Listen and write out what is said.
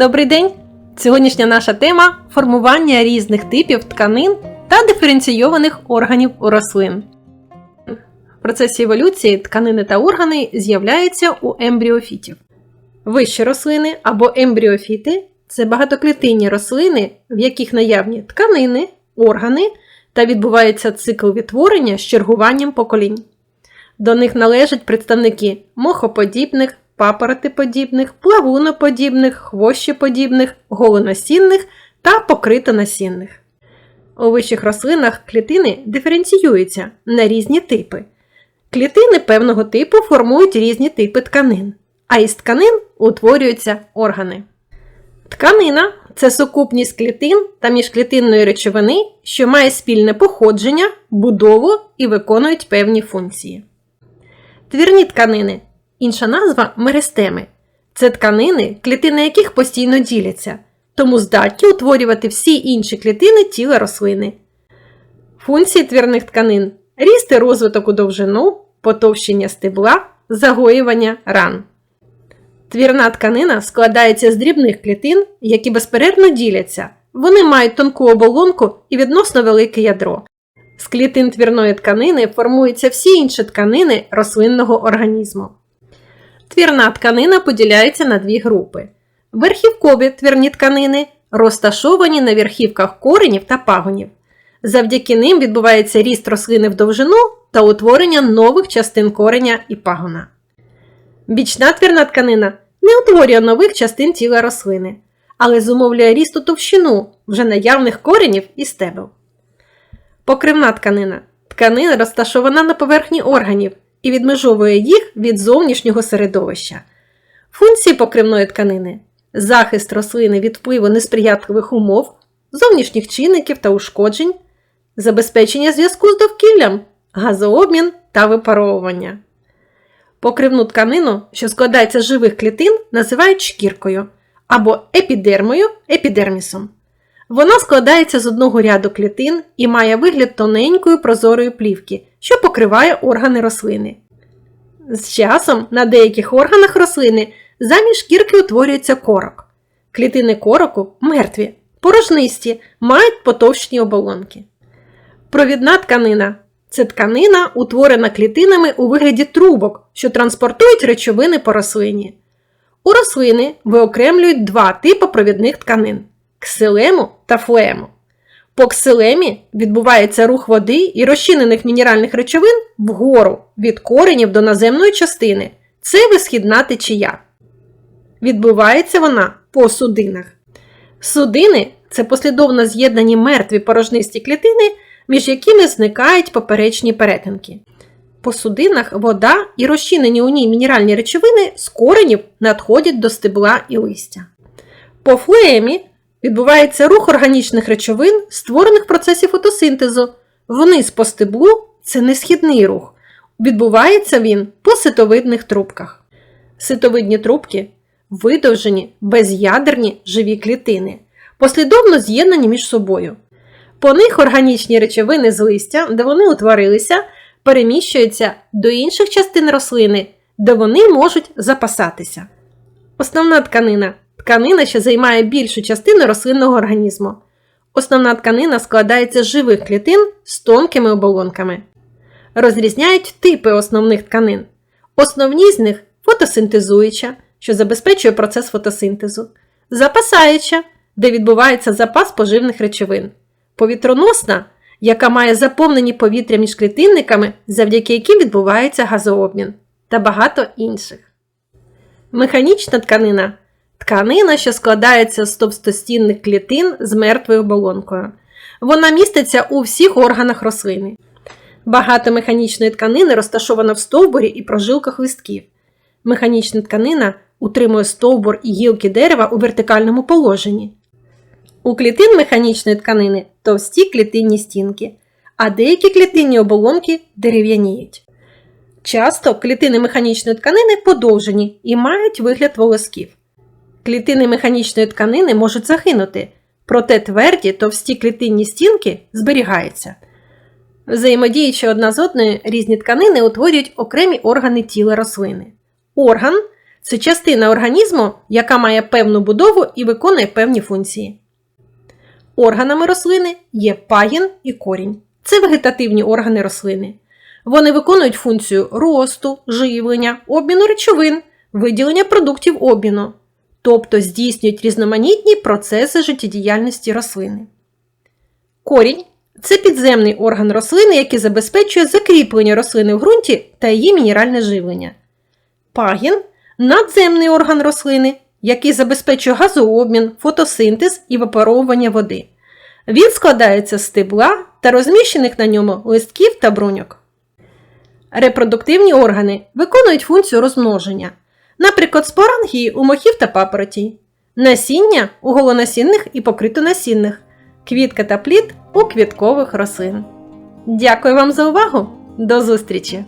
Добрий день! Сьогоднішня наша тема формування різних типів тканин та диференційованих органів у рослин. В процесі еволюції тканини та органи з'являються у ембріофітів. Вищі рослини або ембріофіти це багатоклітинні рослини, в яких наявні тканини, органи та відбувається цикл відтворення з чергуванням поколінь. До них належать представники мохоподібних, папоротиподібних, плавуноподібних, хвощеподібних, голоносінних та покритоносінних. У вищих рослинах клітини диференціюються на різні типи. Клітини певного типу формують різні типи тканин, а із тканин утворюються органи. Тканина це сукупність клітин та міжклітинної речовини, що має спільне походження, будову і виконують певні функції. Твірні тканини інша назва меристеми. Це тканини, клітини яких постійно діляться, тому здатні утворювати всі інші клітини тіла рослини. Функції твірних тканин ріст і розвиток у довжину, потовщення стебла, загоювання ран. Твірна тканина складається з дрібних клітин, які безперервно діляться. Вони мають тонку оболонку і відносно велике ядро. З клітин твірної тканини формуються всі інші тканини рослинного організму. Твірна тканина поділяється на дві групи. Верхівкові твірні тканини розташовані на верхівках коренів та пагонів. Завдяки ним відбувається ріст рослини в довжину та утворення нових частин кореня і пагона. Бічна твірна тканина не утворює нових частин тіла рослини, але зумовлює ріст у товщину вже наявних коренів і стебел. Покривна тканина тканина розташована на поверхні органів і відмежовує їх від зовнішнього середовища. Функції покривної тканини захист рослини від впливу несприятливих умов, зовнішніх чинників та ушкоджень, забезпечення зв'язку з довкіллям, газообмін та випаровування. Покривну тканину, що складається з живих клітин, називають шкіркою або епідермою епідермісом. Вона складається з одного ряду клітин і має вигляд тоненької прозорої плівки, що покриває органи рослини. З часом на деяких органах рослини замість шкірки утворюється корок. Клітини короку мертві, порожнисті, мають потовщені оболонки. Провідна тканина це тканина, утворена клітинами у вигляді трубок, що транспортують речовини по рослині. У рослини виокремлюють два типи провідних тканин ксилему та флему. По ксилемі відбувається рух води і розчинених мінеральних речовин вгору від коренів до наземної частини. Це висхідна течія. Відбувається вона по судинах. Судини це послідовно з'єднані мертві порожнисті клітини, між якими зникають поперечні перетинки. По судинах вода і розчинені у ній мінеральні речовини з коренів надходять до стебла і листя. По флеємі відбувається рух органічних речовин, створених в процесі фотосинтезу. Вниз по стеблу це несхідний рух. Відбувається він по ситовидних трубках. Ситовидні трубки видовжені безядерні живі клітини, послідовно з'єднані між собою. По них органічні речовини з листя, де вони утворилися, переміщуються до інших частин рослини, де вони можуть запасатися. Основна тканина тканина, що займає більшу частину рослинного організму. Основна тканина складається з живих клітин з тонкими оболонками. Розрізняють типи основних тканин. Основні з них фотосинтезуюча, що забезпечує процес фотосинтезу, запасаюча, де відбувається запас поживних речовин, повітроносна, яка має заповнені повітря між клітинниками, завдяки яким відбувається газообмін, та багато інших. Механічна тканина тканина, що складається з товстостінних клітин з мертвою оболонкою. Вона міститься у всіх органах рослини. Багато механічної тканини розташовано в стовбурі і прожилках листків. Механічна тканина утримує стовбур і гілки дерева у вертикальному положенні. У клітин механічної тканини товсті клітинні стінки, а деякі клітинні оболонки дерев'яніють. Часто клітини механічної тканини подовжені і мають вигляд волосків. Клітини механічної тканини можуть загинути, проте тверді товсті клітинні стінки зберігаються. Взаємодіючи одна з одною, різні тканини утворюють окремі органи тіла рослини. Орган це частина організму, яка має певну будову і виконує певні функції. Органами рослини є пагін і корінь. Це вегетативні органи рослини. Вони виконують функцію росту, живлення, обміну речовин, виділення продуктів обміну, тобто здійснюють різноманітні процеси життєдіяльності рослини. Корінь це підземний орган рослини, який забезпечує закріплення рослини в ґрунті та її мінеральне живлення. Пагін надземний орган рослини, який забезпечує газообмін, фотосинтез і випаровування води. Він складається з стебла та розміщених на ньому листків та бруньок. Репродуктивні органи виконують функцію розмноження, наприклад, спорангії у мохів та папороті, насіння у голонасінних і покритонасінних, квітка та плід у квіткових рослин. Дякую вам за увагу! До зустрічі!